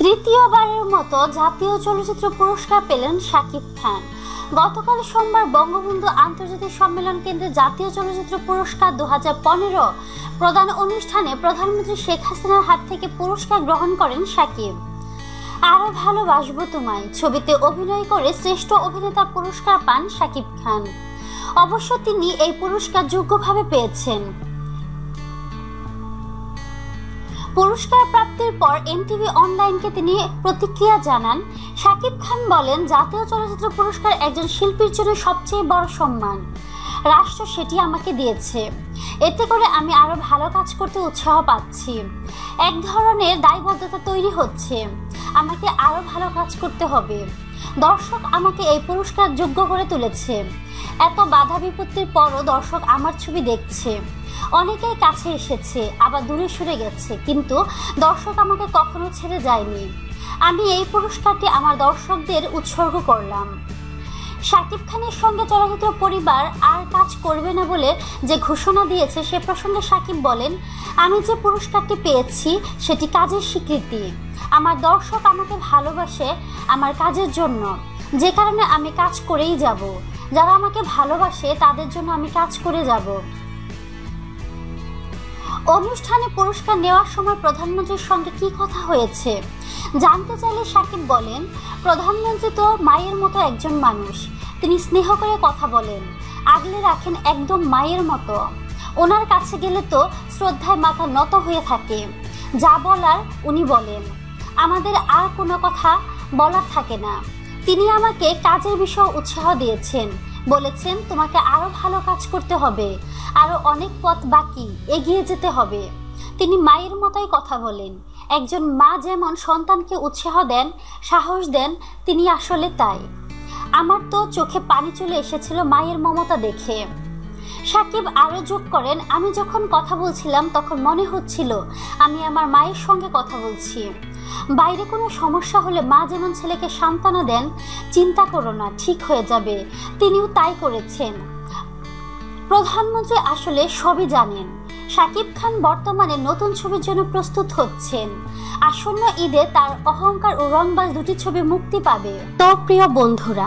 তৃতীয়বারের মতো জাতীয় চলচ্চিত্র পুরস্কার পেলেন শাকিব খান। গতকাল সোমবার বঙ্গবন্ধু আন্তর্জাতিক সম্মেলন কেন্দ্রে জাতীয় চলচ্চিত্র পুরস্কার দু হাজার পনেরো প্রদান অনুষ্ঠানে প্রধানমন্ত্রী শেখ হাসিনার হাত থেকে পুরস্কার গ্রহণ করেন শাকিব। আরও ভালোবাসবো তোমায় ছবিতে অভিনয় করে শ্রেষ্ঠ অভিনেতা পুরস্কার পান শাকিব খান। অবশ্য তিনি এই পুরস্কার যোগ্যভাবে পেয়েছেন। পুরস্কার প্রাপ্তির পর এনটিভি অনলাইনকে তিনি প্রতিক্রিয়া জানান। শাকিব খান বলেন, জাতীয় চলচ্চিত্র পুরস্কার একজন শিল্পীর জন্য সবচেয়ে বড় সম্মান। রাষ্ট্র সেটি আমাকে দিয়েছে। এতে করে আমি আরও ভালো কাজ করতে উৎসাহ পাচ্ছি। এক ধরনের দায়বদ্ধতা তৈরি হচ্ছে। আমাকে আরও ভালো কাজ করতে হবে। দর্শক আমাকে এই পুরস্কার যোগ্য করে তুলেছে। এত বাধা বিপত্তির পরও দর্শক আমার ছবি দেখছে। অনেকেই কাছে এসেছে, আবার দূরে সরে গেছে, কিন্তু দর্শক আমাকে কখনো ছেড়ে যায়নি। আমি এই পুরস্কারটি আমার দর্শকদের উৎসর্গ করলাম। শাকিব খানের সঙ্গে চলচ্চিত্র পরিবার আর কাজ করবে না বলে যে ঘোষণা দিয়েছে, সে প্রসঙ্গে শাকিব বলেন, আমি যে পুরস্কারটি পেয়েছি, সেটি কাজের স্বীকৃতি। আমার দর্শক আমাকে ভালোবাসে আমার কাজের জন্য। যে কারণে আমি কাজ করেই যাব। যারা আমাকে ভালোবাসে, তাদের জন্য আমি কাজ করে যাব। অনুষ্ঠানে পুরস্কার নেওয়ার সময় প্রধানমন্ত্রীর সঙ্গে কি কথা হয়েছে? জানতে চাইলে সাকিব বলেন, প্রধানমন্ত্রী তো মায়ের মতো একজন মানুষ। তিনি স্নেহ করে কথা বলেন, আগলে রাখেন একদম মায়ের মতো। ওনার কাছে গেলে তো শ্রদ্ধায় মাথা নত হয়ে থাকে। যা বলার উনি বলেন। আমাদের আর কোনো কথা বলার থাকে না। তিনি আমাকে কাজের বিষয়ে উৎসাহ দিয়েছেন। বলেছেন, তোমাকে আরও ভালো কাজ করতে হবে। আরও অনেক পথ বাকি, এগিয়ে যেতে হবে। তিনি মায়ের মতোই কথা বলেন। একজন মা যেমন সন্তানকে উৎসাহ দেন, সাহস দেন, তিনি আসলে তাই। আমার তো চোখে পানি চলে এসেছিল মায়ের মমতা দেখে। সাকিব আরও যোগ করেন, আমি যখন কথা বলছিলাম তখন মনে হচ্ছিল আমি আমার মায়ের সঙ্গে কথা বলছি। বাইরে কোনো সমস্যা হলে মা যেমন ছেলেকে সান্ত্বনা দেন, চিন্তা করো না, ঠিক হয়ে যাবে। তিনিও তাই করেছেন। প্রধানমন্ত্রী আসলে সবই জানেন। শাকিব খান বর্তমানে নতুন ছবির জন্য প্রস্তুত হচ্ছেন। আসন্ন ঈদে তার অহংকার ও রংবাজ দুটি ছবি মুক্তি পাবে। তো প্রিয় বন্ধুরা